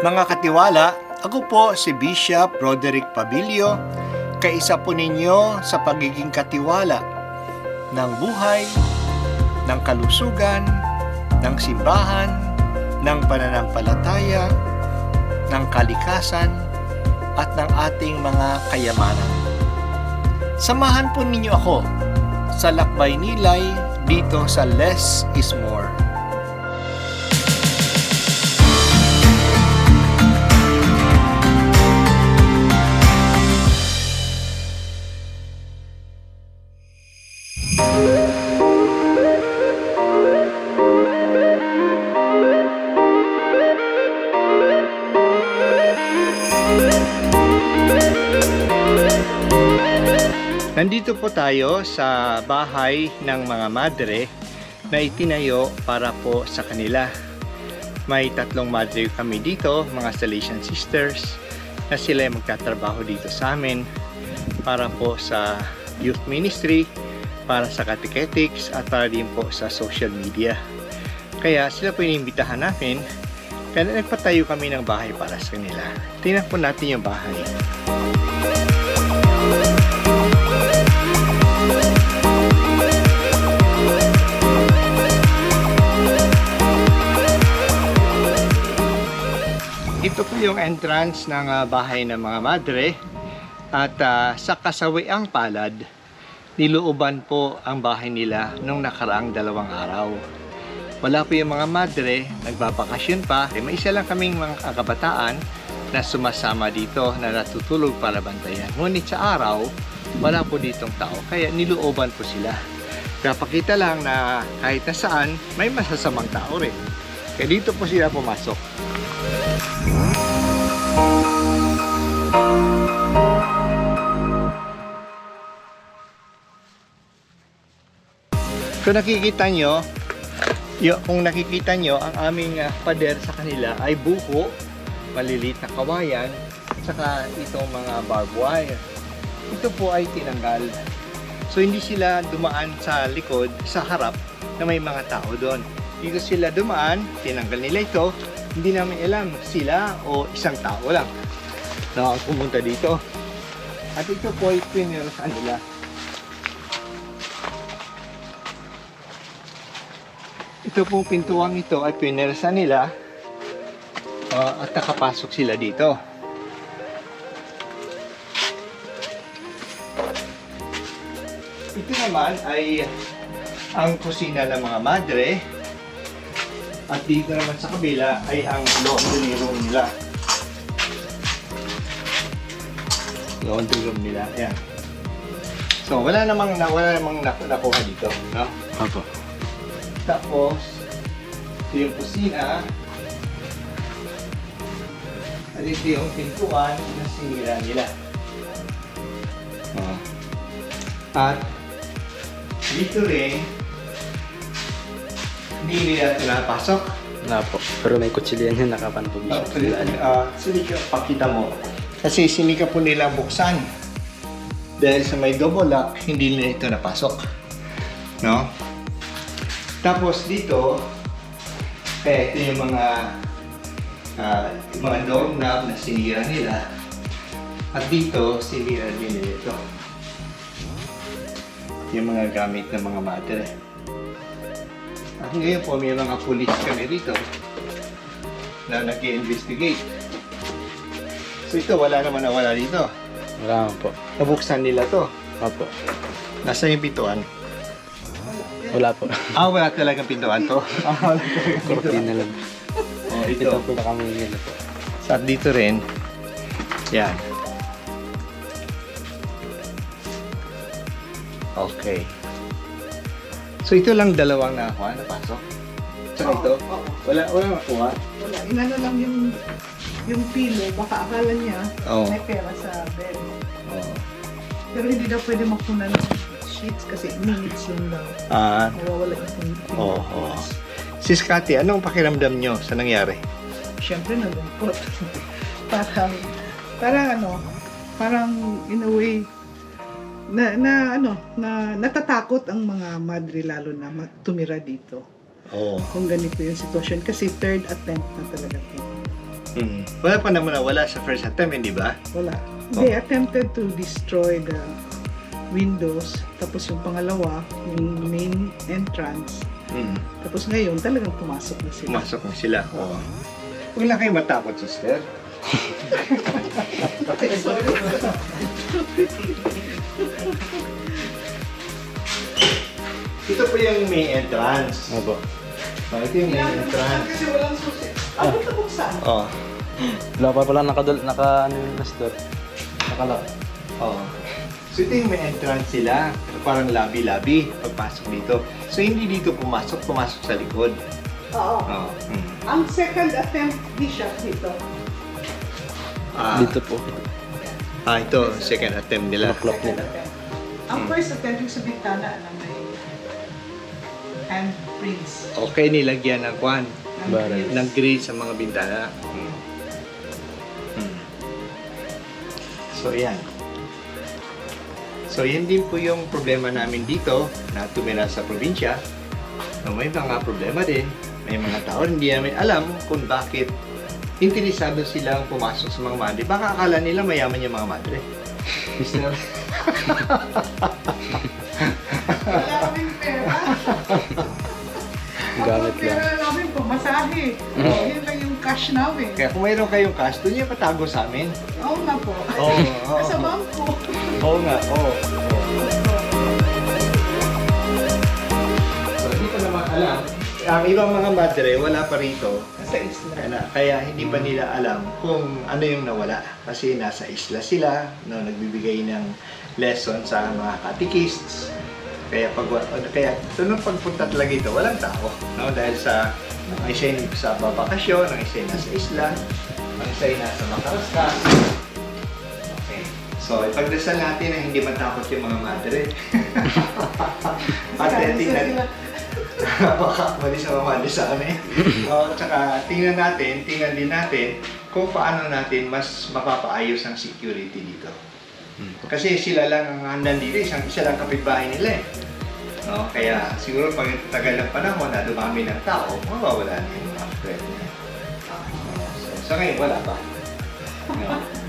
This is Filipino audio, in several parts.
Mga katiwala, ako po si Bishop Roderick Pabilio, kaisa po ninyo sa pagiging katiwala ng buhay, ng kalusugan, ng simbahan, ng pananampalataya, ng kalikasan, at ng ating mga kayamanan. Samahan po ninyo ako sa lakbay nilay dito sa Less is More. Nandito po tayo sa bahay ng mga madre na itinayo para po sa kanila. May tatlong madre kami dito, mga Salesian Sisters, na sila ay magtatrabaho dito sa amin para po sa youth ministry, para sa catechetics, at para din po sa social media. Kaya sila po inimbitahan namin, kaya nagpatayo kami ng bahay para sa kanila. Tingnan po natin yung bahay. Yung entrance ng ah, bahay ng mga madre at ah, sa kasawiang palad, nilooban po ang bahay nila nung nakaraang dalawang araw. Wala po yung mga madre, nagbabakasyon pa. Eh, May isa lang kaming mga kabataan na sumasama dito na natutulog para bantayan. Ngunit sa araw, wala po ditong tao. Kaya nilooban po sila. Kapakita lang na kahit na saan, may masasamang tao rin. Kaya dito po sila pumasok. Kung nakikita nyo, yo, kung nakikita nyo, ang aming ah, pader sa kanila ay buho, maliliit na kawayan, saka itong mga barbed wire. Ito po ay tinanggal. So hindi sila dumaan sa likod, sa harap na may mga tao doon. Dito sila dumaan, tinanggal nila ito, hindi namin alam sila o isang tao lang na pumunta dito. At ito po ay pinirasan nila. Ito pong pintuang ito ay pinirasan nila ah, at nakapasok sila dito. Ito naman ay ang kusina ng mga madre at dito naman sa kabila ay ang laundry room nila. Laundry room nila. Ayan. So, wala namang, na, wala namang naku- nakuha dito. No? Opo. Tapos, ito yung kusina. At ito yung pintuan na sinira nila. Oh. At dito rin, hindi nila ito napasok. Wala po. Pero may kutsilyan yung nakapantog siya. uh, sinika, pakita mo. Kasi sinika po nila buksan. Dahil sa may double lock, hindi nila ito napasok. No? Tapos dito, eh, ito yung mga yung mga doorknob na sinira nila. At dito, sinira nila ito. Yung mga gamit ng mga madre. At ngayon po, may mga pulis kami rito na nag-investigate. So ito, wala naman na wala dito. Wala naman po. Nabuksan nila to. Opo. Nasa yung pintuan? Wala po. Ah, wala talagang pintuan to. ah, wala talagang Kortin na lang. Oh, Ito ito. po nakamingin na po. Sa dito rin. Yan. Okay. So ito lang dalawang nakuha, napasok. Tsaka ito, wala, wala nakuha. Wala, inano lang yung yung pilo, baka akala niya Oo. may pera sa bed. Oh. Pero hindi daw pwede magpunan sheets kasi minutes lang daw. Ah, Nawawala yung pin- oo. Oh, Sis Cathy, anong pakiramdam nyo sa nangyari? Siyempre nalungkot. parang, parang ano, parang in a way, na, na ano, na natatakot ang mga madre lalo na tumira dito. Oo. Kung ganito yung sitwasyon kasi third attempt na talaga to. Hmm. Wala pa naman nawala sa first attempt, hindi ba? Wala. Oh. They attempted to destroy the windows. Tapos yung pangalawa, yung main entrance. Hmm. Tapos ngayon, talagang pumasok na sila. Pumasok na sila. Oo. Huwag lang kayo matakot, sister. Ito po yung main entrance. Opo. Oh, ito yung main entrance. Kasi walang susi. Ako ito buksan. Oh. Wala pa pala nakadul, naka, ano yung restaurant. Nakalock. Oh. So ito yung may entrance sila. Parang lobby-lobby pagpasok dito. So hindi dito pumasok, pumasok sa likod. Oo. Oh. Hmm. Ang second attempt, di siya dito. Ah, Dito po. ah, ito, second attempt nila. Clock nila. Ang Hmm. first attempt yung sa bintana na may handprints. Okay, nilagyan ng kwan. ng grills. ng grill sa mga bintana. Hmm. Hmm. So, yan. So, yan din po yung problema namin dito na tumira sa probinsya. No, may mga problema din. May mga tao hindi namin alam kung bakit interesado silang pumasok sa mga madre. Baka akala nila mayaman yung mga madre. Mister, Wala kaming pera. Gamit Ang pera namin po, masahe. Oh, yun lang yung cash namin. kaya kung mayroon kayong cash, doon yung patago sa amin. Oo nga po. Oo, oo. Nasa bangko. Oo nga, oo. So, hindi ko naman alam. Ang ibang mga madre, wala pa rito. Nasa isla. Kaya, kaya hindi pa nila alam kung ano yung nawala. Kasi nasa isla sila, no, nagbibigay ng lesson sa mga katekists. Kaya pag kaya so nung pagpunta talaga ito, walang tao, no? Dahil sa ang isa sa babakasyon, ang isa ay nasa isla, ang isa ay nasa Makaraskas. So, ipagdasal natin na hindi matakot yung mga madre. At eh, tingnan, baka malis na mamalis sa amin. o, tsaka tingnan natin, tingnan din natin kung paano natin mas mapapaayos ang security dito. Kasi sila lang ang handan dito, isang isa lang kapitbahay nila eh. No, kaya siguro pag tagal ng panahon na dumami ng tao, mawawala na yung mga threat niya. So, sa ngayon, wala pa. No.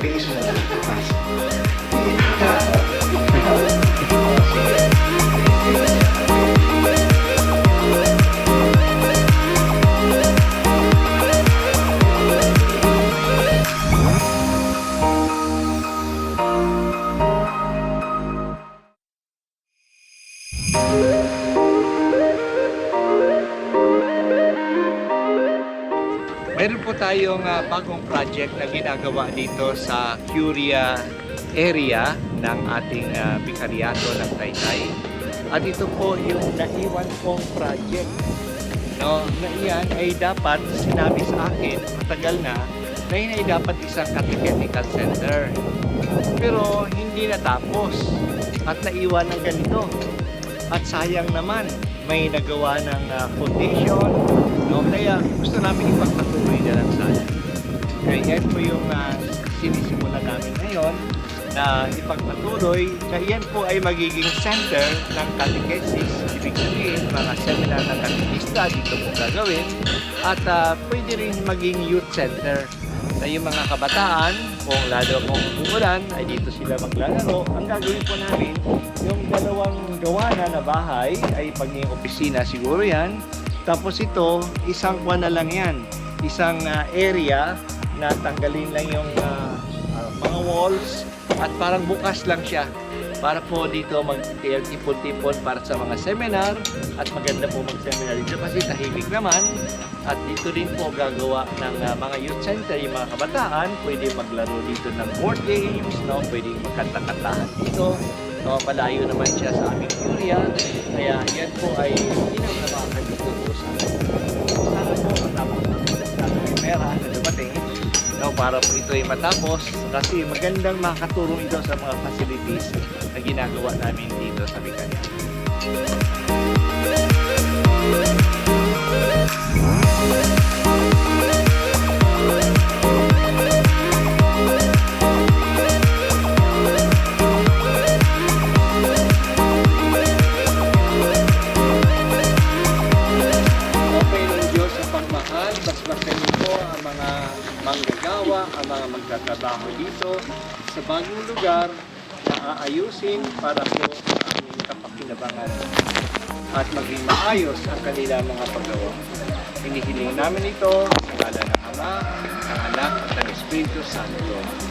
Tingis mo na. Tayong ah, bagong project na ginagawa dito sa Curia area ng ating uh, Bikaryato ng Taytay. At ito po yung naiwan kong project. No, na iyan ay dapat sinabi sa akin matagal na na yun ay dapat isang catechetical center. Pero hindi natapos at naiwan ng ganito. At sayang naman, may nagawa ng ah, foundation, no? Kaya gusto namin ipagpatuloy na lang sana. Kaya yan po yung uh, sinisimulan namin ngayon na ipagpatuloy. Kaya yan po ay magiging center ng catechesis. Ibig sabihin, mga seminar ng katekista dito po gagawin. At ah, pwede rin maging youth center na yung mga kabataan, kung lalo kung umuulan, ay dito sila maglalaro. Ang gagawin po namin, yung dalawang gawana na bahay ay pagiging opisina siguro yan. Tapos ito, isang kwan na lang yan. Isang ah, area na tanggalin lang yung ah, ah, mga walls. At parang bukas lang siya para po dito mag-tipon-tipon para sa mga seminar. At maganda po mag-seminar dito kasi tahimik naman. At dito din po gagawa ng ah, mga youth center. Yung mga kabataan pwede maglaro dito ng board games no? Pwede magkanta-kantahan dito. No malayo naman siya sa aming area. Kaya yan po ay hindi naman amin sana po matapos namin sana may pera na no, para po ito ay matapos kasi magandang makatulong ito sa mga facilities na ginagawa namin dito sa Bicanya. Okay magtatrabaho dito sa bagong lugar na aayusin para po ang aming kapakinabangan at maging maayos ang kanila mga paggawa. Hinihiling namin ito sa ngala ng Ama, ng Anak at ng Espiritu Santo.